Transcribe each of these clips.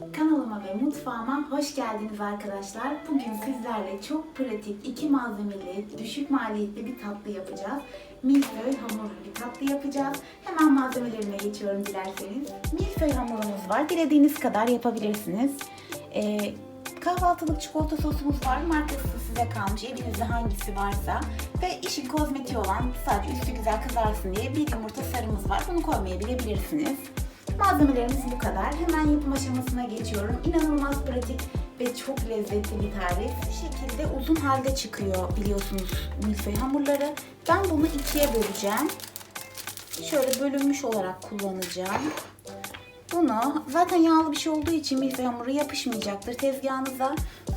Kanalıma ve mutfağıma hoş geldiniz arkadaşlar. Bugün sizlerle çok pratik, iki malzemeli, düşük maliyetli bir tatlı yapacağız. Milföy hamurlu bir tatlı yapacağız. Hemen malzemelerine geçiyorum dilerseniz. Milföy hamurumuz var. Dilediğiniz kadar yapabilirsiniz. Ee, kahvaltılık çikolata sosumuz var. Markası size kalmış. Evinizde hangisi varsa. Ve işin kozmetiği olan sadece üstü güzel kızarsın diye bir yumurta sarımız var. Bunu koymayabilirsiniz. Malzemelerimiz bu kadar. Hemen yapım aşamasına geçiyorum. İnanılmaz pratik ve çok lezzetli bir tarif. Bu şekilde uzun halde çıkıyor biliyorsunuz milföy hamurları. Ben bunu ikiye böleceğim. Şöyle bölünmüş olarak kullanacağım. Bunu zaten yağlı bir şey olduğu için milföy hamuru yapışmayacaktır tezgahınıza.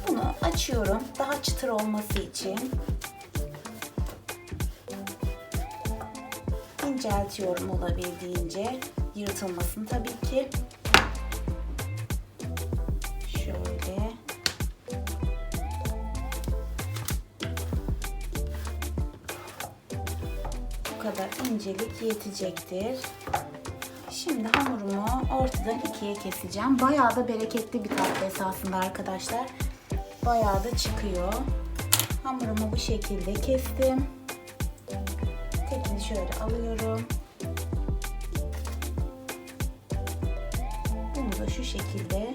Bunu açıyorum daha çıtır olması için. İnceltiyorum olabildiğince. Yırtılmasın tabii ki. Şöyle. Bu kadar incelik yetecektir. Şimdi hamurumu ortadan ikiye keseceğim. Bayağı da bereketli bir tatlı esasında arkadaşlar. Bayağı da çıkıyor. Hamurumu bu şekilde kestim. Şöyle alıyorum. Bunu da şu şekilde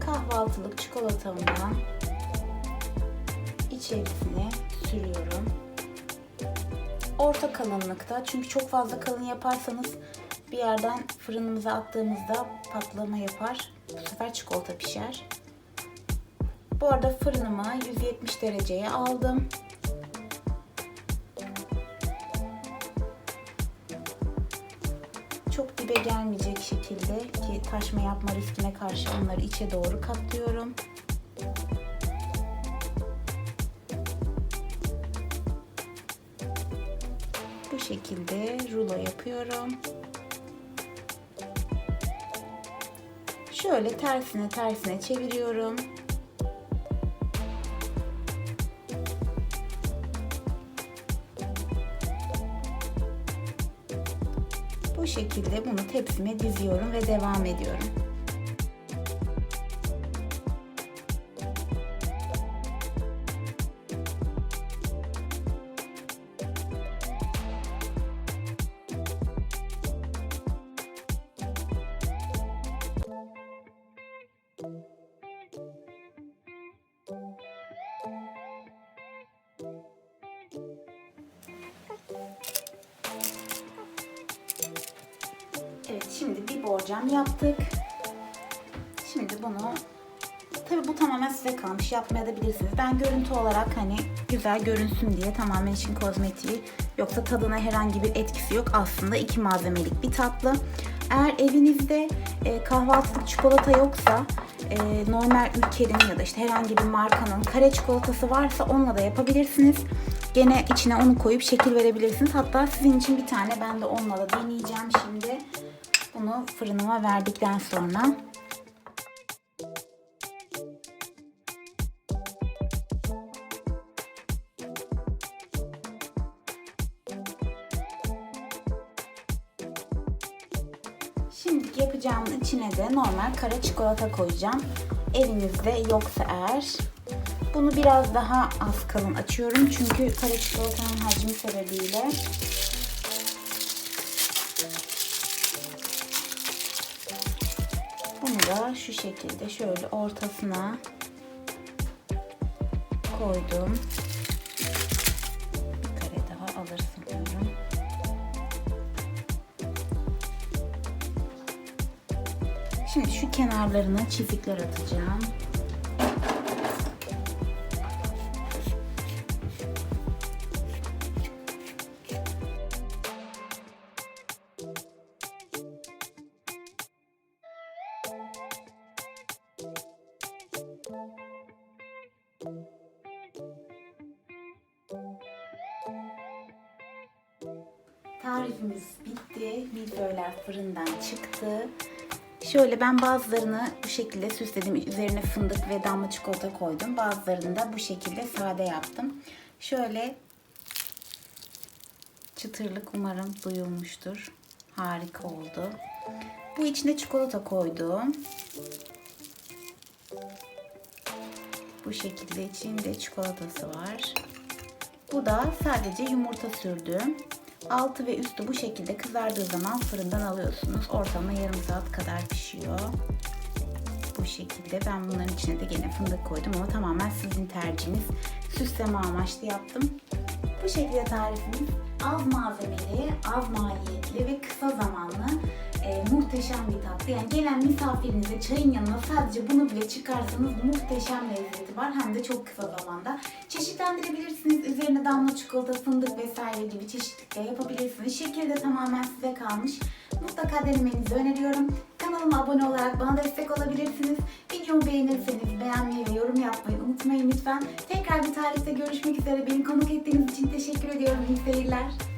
kahvaltılık çikolatamdan içerisine sürüyorum. Orta kalınlıkta çünkü çok fazla kalın yaparsanız bir yerden fırınımıza attığımızda patlama yapar. Bu sefer çikolata pişer. Bu arada fırınıma 170 dereceye aldım. Çok dibe gelmeyecek şekilde ki taşma yapma riskine karşı onları içe doğru katlıyorum. Bu şekilde rulo yapıyorum. Şöyle tersine tersine çeviriyorum. Bu şekilde bunu tepsime diziyorum ve devam ediyorum. Evet şimdi bir borcam yaptık. Şimdi bunu tabi bu tamamen size kalmış yapmaya da bilirsiniz. Ben görüntü olarak hani güzel görünsün diye tamamen için kozmetiği yoksa tadına herhangi bir etkisi yok. Aslında iki malzemelik bir tatlı. Eğer evinizde e, kahvaltılık çikolata yoksa e, normal ülkenin ya da işte herhangi bir markanın kare çikolatası varsa onunla da yapabilirsiniz. Gene içine onu koyup şekil verebilirsiniz. Hatta sizin için bir tane ben de onunla da deneyeceğim şimdi. Bunu fırınıma verdikten sonra Şimdi yapacağımın içine de normal kara çikolata koyacağım. Evinizde yoksa eğer bunu biraz daha az kalın açıyorum çünkü kara çikolatanın hacmi sebebiyle da şu şekilde şöyle ortasına koydum. Bir kare daha alır sanıyorum. Şimdi şu kenarlarına çizikler atacağım. Tarifimiz bitti. Milföyler fırından çıktı. Şöyle ben bazılarını bu şekilde süsledim. Üzerine fındık ve damla çikolata koydum. Bazılarını da bu şekilde sade yaptım. Şöyle çıtırlık umarım duyulmuştur. Harika oldu. Bu içine çikolata koydum. Bu şekilde içinde çikolatası var. Bu da sadece yumurta sürdüm. Altı ve üstü bu şekilde kızardığı zaman fırından alıyorsunuz. Ortalama yarım saat kadar pişiyor. Bu şekilde ben bunların içine de gene fındık koydum ama tamamen sizin tercihiniz. Süsleme amaçlı yaptım. Bu şekilde tarifimiz az malzemeli, az maliyetli ve kısa zamanlı e, muhteşem bir tatlı. Yani gelen misafirinize çayın yanına sadece bunu bile çıkarsanız muhteşem lezzeti var. Hem de çok kısa zamanda. Çeşitlendirebilirsiniz. Üzerine damla çikolata, fındık vesaire gibi çeşitlikle yapabilirsiniz. Şekeri de tamamen size kalmış. Mutlaka denemenizi öneriyorum. Kanalıma abone olarak bana destek olabilirsiniz. Videomu beğenirseniz beğenmeyi ve yorum yapmayı unutmayın lütfen. Tekrar bir tarihte görüşmek üzere. Beni konuk ettiğiniz için teşekkür ediyorum. İyi seyirler.